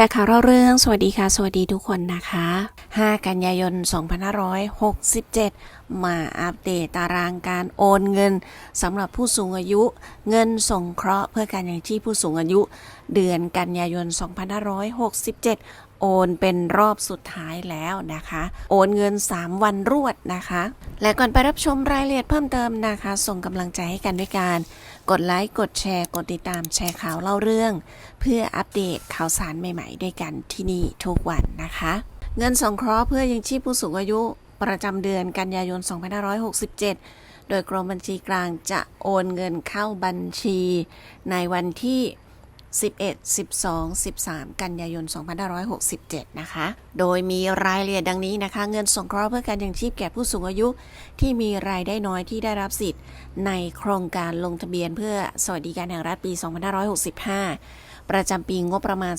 ชร์ข่าวเล่าเรื่อง สวัสดีค่ะ สวัสดีทุกคนนะคะ 5 กันยายน 2567 มาอัปเดตตารางการโอนเงินสำหรับผู้สูงอายุ เงินสงเคราะห์เพื่อการยังชีพผู้สูงอายุ เดือนกันยายน 2567 โอนเป็นรอบสุดท้ายแล้วนะคะ โอนเงิน 3 วันรวดนะคะ และก่อนไปรับชมรายละเอียดเพิ่มเติมนะคะ ส่งกำลังใจให้กันด้วยการกดไลค์ กดแชร์ กดติดตามแชร์ข่าวเล่าเรื่อง เพื่ออัปเดตข่าวสารใหม่ๆ ด้วยกันที่นี่ทุกวันนะคะ เงินสงเคราะห์เพื่อยังชีพผู้สูงอายุประจำเดือนกันยายน 2567 โดยกรมบัญชีกลางจะโอนเงินเข้าบัญชี ในวันที่ 11 12 13 กันยายน 2567 นะคะ โดยมีรายละเอียดดังนี้นะคะ เงินสงเคราะห์เพื่อการยังชีพแก่ผู้สูงอายุ ที่มีรายได้น้อยที่ได้รับสิทธิ์ ในโครงการลงทะเบียนเพื่อสวัสดิการแห่งรัฐปี 2565 ประจำปีงบประมาณ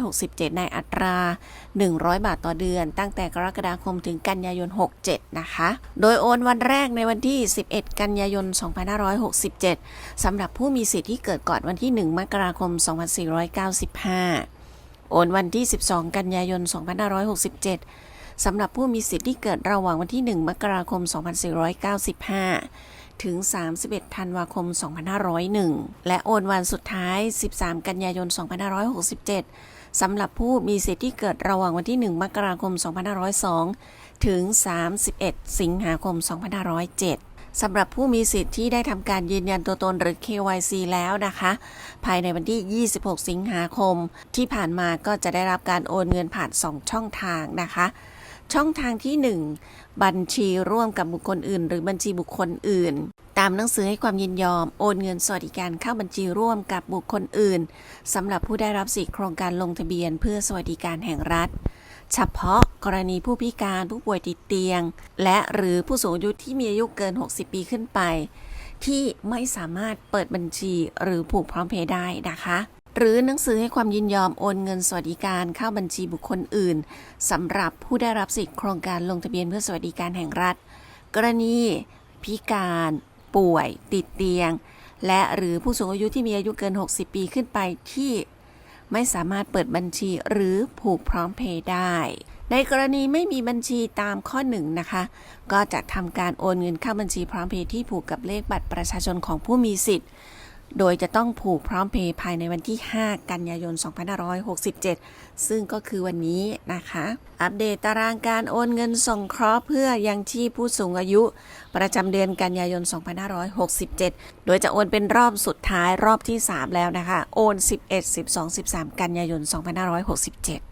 2567 ในอัตรา 100 บาทต่อเดือน ตั้งแต่กรกฎาคมถึงกันยายน 67 นะคะ โดยโอนวันแรกในวันที่ 11 กันยายน 2567 สำหรับผู้มีสิทธิ์ที่เกิดก่อนวันที่ 1 มกราคม 2495 โอนวันที่ 12 กันยายน 2567 สำหรับผู้มีสิทธิ์ที่เกิดระหว่างวันที่ 1 มกราคม 2495 ถึง 31 ธันวาคม 2501 และโอนวันสุดท้าย 13 กันยายน 2567 สำหรับผู้มีสิทธิ์ที่เกิดระหว่างวันที่ 1 มกราคม 2502 ถึง 31 สิงหาคม 2507สำหรับผู้มีสิทธิ์ที่ได้ทำการยืนยันตัวตนหรือ KYC แล้วนะคะ ภายในวันที่ 26 สิงหาคม ที่ผ่านมาก็จะได้รับการโอนเงินผ่าน 2 ช่องทางนะคะ ช่องทางที่ 1 บัญชีร่วมกับบุคคลอื่น หรือบัญชีบุคคลอื่น ตามหนังสือให้ความยินยอมโอนเงินสวัสดิการเข้าบัญชีร่วมกับบุคคลอื่นสำหรับผู้ได้รับสิทธิโครงการลงทะเบียนเพื่อสวัสดิการแห่งรัฐ เฉพาะกรณีผู้พิการผู้ป่วยติดเตียง และหรือผู้สูงอายุที่มีอายุเกิน 60 ปีขึ้นไป ที่ไม่สามารถเปิดบัญชีหรือผูกพร้อมเพย์ได้นะคะ หรือหนังสือให้ความยินยอมโอนเงินสวัสดิการเข้าบัญชีบุคคลอื่นสำหรับผู้ได้รับสิทธิโครงการลงทะเบียนเพื่อสวัสดิการแห่งรัฐ กรณี พิการ ป่วย ติดเตียง และหรือผู้สูงอายุที่มีอายุเกิน 60 ปีขึ้นไปที่ไม่สามารถเปิดบัญชีหรือผูกพร้อมเพย์ได้ ในกรณีไม่มีบัญชีตามข้อหนึ่งนะคะ ก็จะทำการโอนเงินเข้าบัญชีพร้อมเพย์ที่ผูกกับเลขบัตรประชาชนของผู้มีสิทธิ์ โดยจะต้องผูกพร้อมเพย์ภายในวันที่ 5 กันยายน 2567 ซึ่งก็คือวันนี้นะคะ อัปเดตตารางการโอนเงินส่งเคราะห์เพื่อยังชีพผู้สูงอายุ ประจำเดือนกันยายน 2567 โดยจะโอนเป็นรอบสุดท้ายรอบที่ 3 แล้วนะคะ โอน 11 12 13 กันยายน 2567